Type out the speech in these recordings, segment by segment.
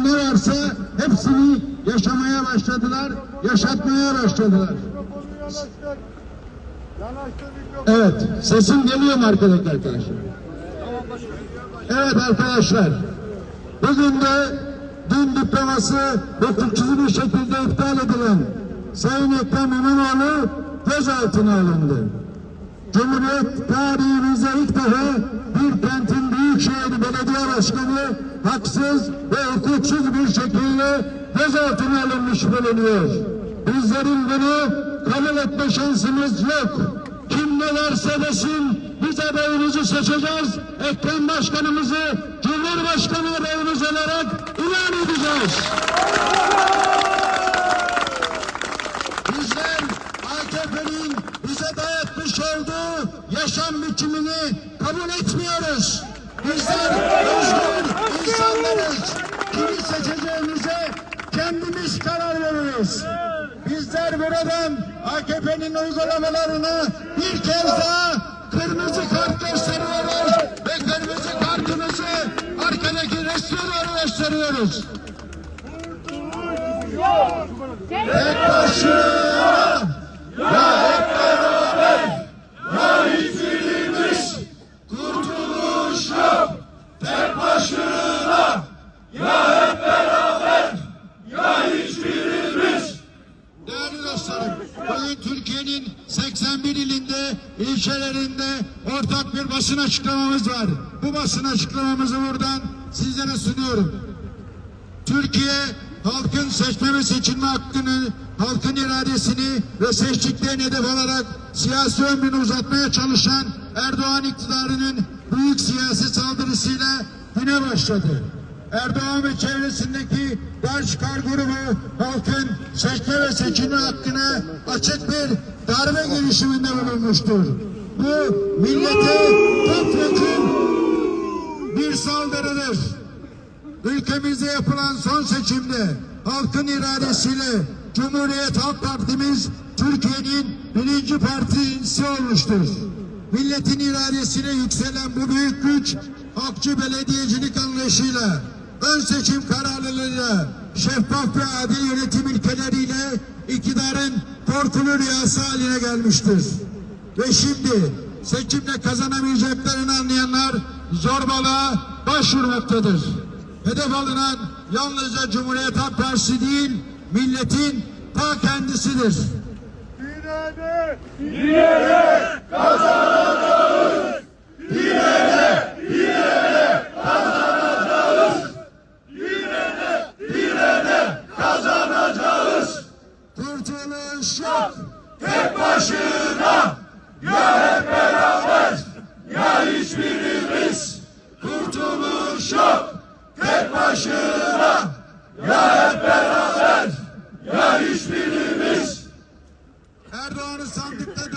içinden ne varsa hepsini yaşamaya başladılar, yaşatmaya başladılar. Evet, sesim geliyor mu arkadaşlar? arkadaşlar? Evet arkadaşlar, bugün de din diploması hukuksuz bir şekilde iptal edilen Sayın Ekrem İmamoğlu gözaltına alındı. Cumhuriyet tarihimizde ilk defa bir kentin büyükşehir belediye başkanı haksız ve hukuksuz bir şekilde gözaltına alınmış bulunuyor. Bizlerin bunu kabul etme şansımız yok. Kim ne derse desin biz adayımızı seçeceğiz. Ekrem Başkanımızı Cumhurbaşkanı adayımız olarak ilan edeceğiz. Bizler AKP'nin bize dayatmış olduğu yaşam biçimini kabul etmiyoruz. Bizler özgür insanlarız. Kimi seçeceğimize kendimiz karar veririz. Bizler buradan AKP'nin uygulamalarına bir kez daha kırmızı kart gösteriyoruz ve kırmızı kartımızı arkadaki resme doğru gösteriyoruz. Tek başına ya hep beraber ya hiçbirimiz kurtuluş yok. Tek başına ya hep beraber ya hiçbirimiz. Değerli dostlarım, bugün Türkiye'nin 81 ilinde, ilçelerinde ortak bir basın açıklamamız var. Bu basın açıklamamızı buradan sizlere sunuyorum. Türkiye halkın seçme ve seçilme hakkını, halkın iradesini ve seçtiklerini hedef alarak siyasi ömrünü uzatmaya çalışan Erdoğan iktidarının büyük siyasi saldırısıyla güne başladı. Erdoğan ve çevresindeki dar çıkar grubu halkın seçme ve seçilme hakkına açık bir darbe girişiminde bulunmuştur. Bu millete topyekun bir saldırıdır. Ülkemizde yapılan son seçimde halkın iradesiyle Cumhuriyet Halk Partimiz Türkiye'nin birinci partisi olmuştur. Milletin iradesiyle yükselen bu büyük güç halkçı belediyecilik anlayışıyla ön seçim kararlılığıyla şeffaf ve adil yönetim ilkeleriyle iktidarın korkulu rüyası haline gelmiştir. Ve şimdi seçimde kazanamayacaklarını anlayanlar zorbalığa başvurmaktadır. Hedef alınan yalnızca Cumhuriyet Halk Partisi değil, milletin ta kendisidir. İrade. Kurtuluş yok. Tek başına ya hep beraber ya hiçbirimiz kurtuluş yok. Tek başına ya hep beraber ya hiçbirimiz Erdoğan'ı sandıkta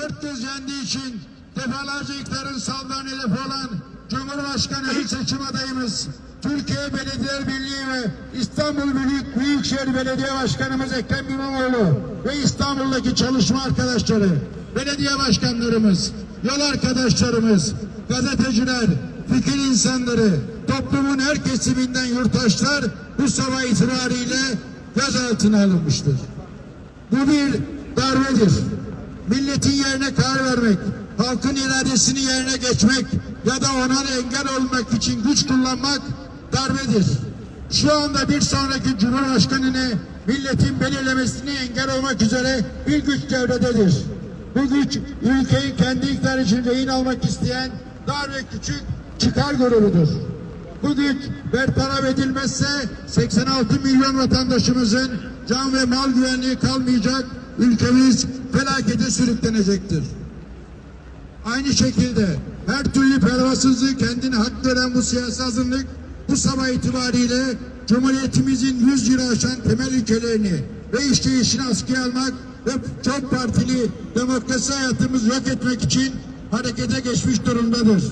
yendiği için defalarca iktidarın saldırılan hedefi olan Cumhurbaşkanı seçim adayımız Türkiye Belediyeler Birliği ve İstanbul Büyük Büyükşehir Belediye Başkanımız Ekrem İmamoğlu ve İstanbul'daki çalışma arkadaşları, belediye başkanlarımız, yol arkadaşlarımız, gazeteciler, fikir insanları, toplumun her kesiminden yurttaşlar bu sabah itibariyle gözaltına alınmıştır. Bu bir darbedir. Milletin yerine karar vermek, halkın iradesini yerine geçmek ya da ona engel olmak için güç kullanmak darbedir. Şu anda bir sonraki Cumhurbaşkanını milletin belirlemesini engel olmak üzere bir güç devrededir. Bu güç ülkeyi kendi iktidarı için rehin almak isteyen dar ve küçük çıkar grubudur. Bu güç bertaraf edilmezse 86 milyon vatandaşımızın can ve mal güvenliği kalmayacak, ülkemiz felakete sürüklenecektir. Aynı şekilde her türlü pervasızlığı kendine hak veren bu siyasi azınlık bu sabah itibariyle Cumhuriyetimizin 100 yılı aşan temel ilkelerini ve işleyişini askıya almak ve çok partili demokrasi hayatımızı yok etmek için harekete geçmiş durumdadır.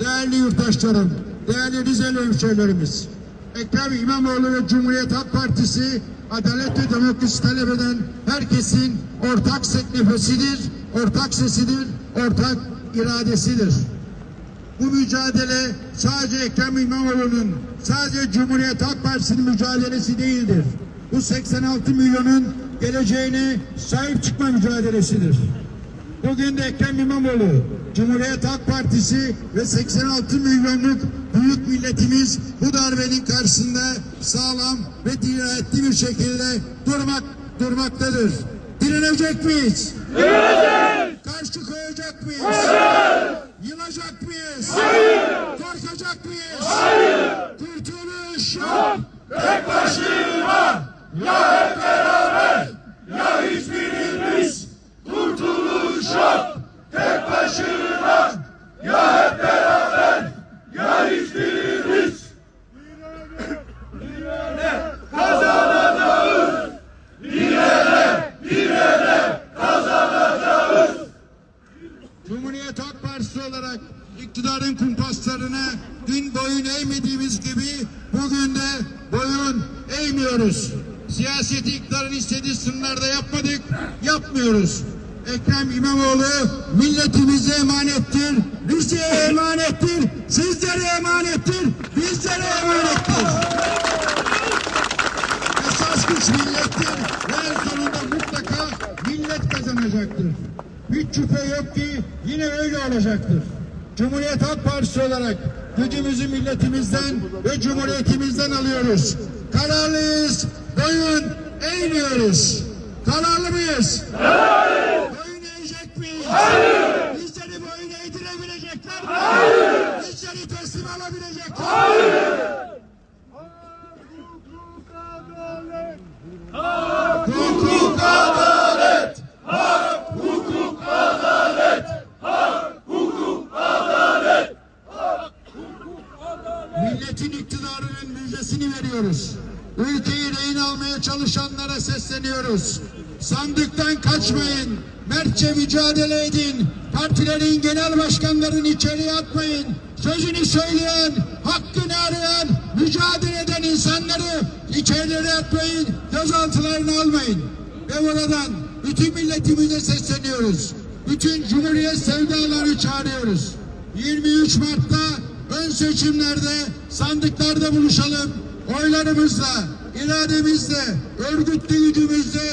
Değerli yurttaşlarım, değerli Rizeli hemşehrilerimiz, Ekrem İmamoğlu ve Cumhuriyet Halk Partisi adalet ve demokrasi talep eden herkesin ortak nefesidir, ortak sesidir, ortak iradesidir. bu mücadele sadece Ekrem İmamoğlu'nun, sadece Cumhuriyet Halk Partisi'nin mücadelesi değildir. Bu 86 milyonun geleceğine sahip çıkma mücadelesidir. Bugün de Ekrem İmamoğlu, Cumhuriyet Halk Partisi ve 86 milyonluk büyük milletimiz bu darbenin karşısında sağlam ve dirayetli bir şekilde durmak durmaktadır. Direnecek miyiz? Direnecek! Karşı koyacak mıyız? Hayır! Yılacak mıyız? Hayır! Korkacak mıyız? Hayır! Kurtuluş yok! Tek başına ya hep beraber ya hiçbirimiz kurtuluş yok. Tek başına ya hep beraber ya hiçbirimiz kazanacağız. Direne, direne kazanacağız. Cumhuriyet Halk Partisi olarak iktidarın kumpaslarına dün boyun eğmediğimiz gibi bugün de boyun eğmiyoruz. Siyaseti iktidarın istediği sınırlarda yapmadık, yapmıyoruz. Ekrem İmamoğlu milletimize emanettir, bize emanettir, sizlere emanettir, bizlere emanettir. Esas güç millettir ve en sonunda mutlaka millet kazanacaktır. Hiç şüphe yok ki yine öyle olacaktır. Cumhuriyet Halk Partisi olarak gücümüzü milletimizden ve cumhuriyetimizden alıyoruz. Kararlıyız, boyun eğmiyoruz. Kararlı mıyız? Hayır! Boyun eğecek miyiz? Hayır! Bizleri boyun eğdirebilecekler mi? Hayır! Bizleri teslim alabilecekler mi? Hukuk, adalet. Hukuk, adalet, hak, hukuk, adalet, hak, hukuk, adalet. Milletin iktidarının müjdesini veriyoruz. Ülkeyi rehin almaya çalışanlara sesleniyoruz. Sandıktan kaçmayın. Mertçe mücadele edin. Partilerin genel başkanlarını içeriye atmayın. Sözünü söyleyen, hakkını arayan, mücadele eden insanları içerilere atmayın. Gözaltılarını almayın. Ve buradan bütün milletimize sesleniyoruz. Bütün Cumhuriyet sevdaları çağırıyoruz. 23 Mart'ta ön seçimlerde sandıklarda buluşalım. Oylarımızla, irademizle, örgütlü gücümüzle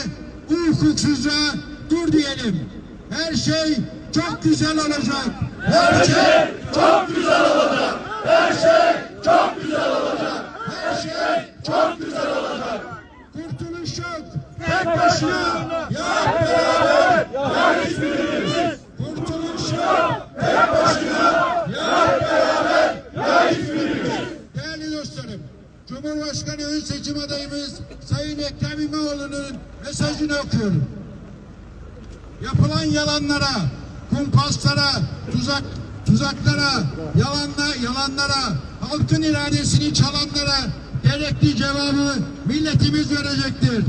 bu hukuksuzluğa dur diyelim. Her şey çok güzel olacak. Her şey çok güzel olacak. Her şey çok güzel olacak. Her şey Çok güzel olacak. kurtuluş yok. Tek başına ya hep beraber ya hiçbirimiz. Kurtuluş yok. Tek başına ya hep beraber ya hiçbirimiz. Değerli dostlarım, Cumhurbaşkanı ön seçim adayımız Sayın Ekrem İmamoğlu'nun mesajını okuyorum. Yapılan yalanlara, kumpaslara, tuzak tuzaklara, yalanla, yalanlara, halkın iradesini çalanlara gerekli cevabı milletimiz verecektir.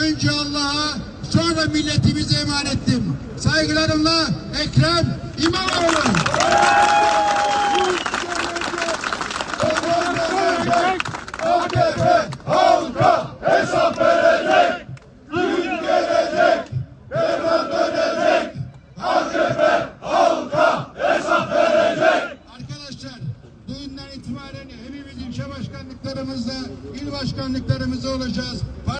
Önce Allah'a, sonra milletimize emanettim. Saygılarımla Ekrem İmamoğlu. HDP! HDP!